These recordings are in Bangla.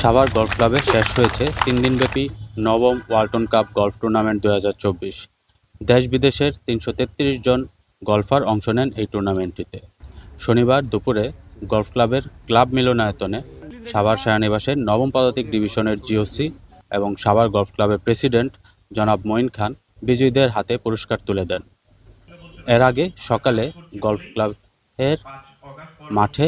সাভার গলফ ক্লাবে শেষ হয়েছে তিন দিনব্যাপী নবম ওয়ালটন কাপ গলফ টুর্নামেন্ট দু হাজার চব্বিশ। দেশ বিদেশের তিনশো তেত্রিশ জন গলফার অংশ নেন এই টুর্নামেন্টটিতে। শনিবার দুপুরে গলফ ক্লাবের ক্লাব মিলনায়তনে সাভার সেনানিবাসের নবম পদাতিক ডিভিশনের জিওসি এবং সাভার গলফ ক্লাবের প্রেসিডেন্ট জনাব মঈন খান বিজয়ীদের হাতে পুরস্কার তুলে দেন। এর আগে সকালে গলফ ক্লাবের মাঠে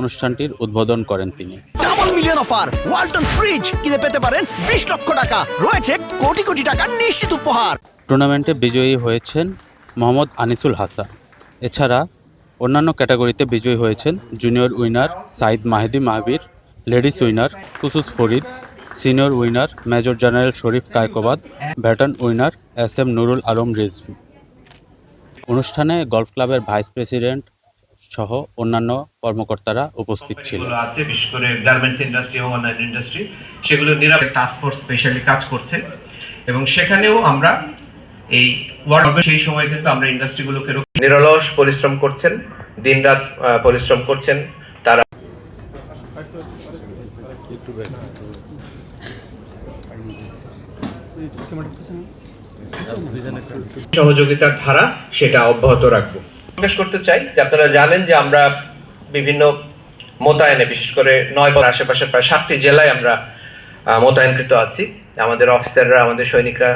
অনুষ্ঠানটির উদ্বোধন করেন তিনি। Double million offer Walton fridge কিনে পেতে পারেন বিশ লক্ষ টাকা। রয়েছে কোটি কোটি টাকার নিশ্চিত উপহার। টুর্নামেন্টে বিজয়ী হয়েছেন মোহাম্মদ আনিসুল হাসান। এছাড়া অন্যান্য ক্যাটাগরিতে বিজয়ী হয়েছেন junior winner Saeed Mahedi Mahbir ladies winner কুসুস Farid senior winner major general Sharif Kaikobad baton winner S M Nurul Alam Rizvi. অনুষ্ঠানে গলফ ক্লাবের ভাইস প্রেসিডেন্ট সহ অন্যান্য কর্মকর্তারা উপস্থিত ছিলেন। আছে বিশেষ করে গার্মেন্টস ইন্ডাস্ট্রি এবং অন্যান্য ইন্ডাস্ট্রি সেগুলো নিরাপদ টাস্ক ফোর্স স্পেশালি কাজ করছে। এবং সেখানেও আমরা এই ওয়ার্ল্ড সেই সময় কিন্তু আমরা ইন্ডাস্ট্রিগুলোকে নিরলস পরিশ্রম করছেন দিনরাত আহ, পরিশ্রম করছেন তারা সহযোগিতার ধারা সেটা অব্যাহত রাখব। প্রকাশ করতে চাই, যে আপনারা জানেন যে আমরা বিভিন্ন মোতায়েনে, বিশেষ করে নয় বা আশেপাশে প্রায় সাতটি জেলায় আমরা মোতায়েনকৃত আছি। আমাদের অফিসাররা, আমাদের সৈনিকরা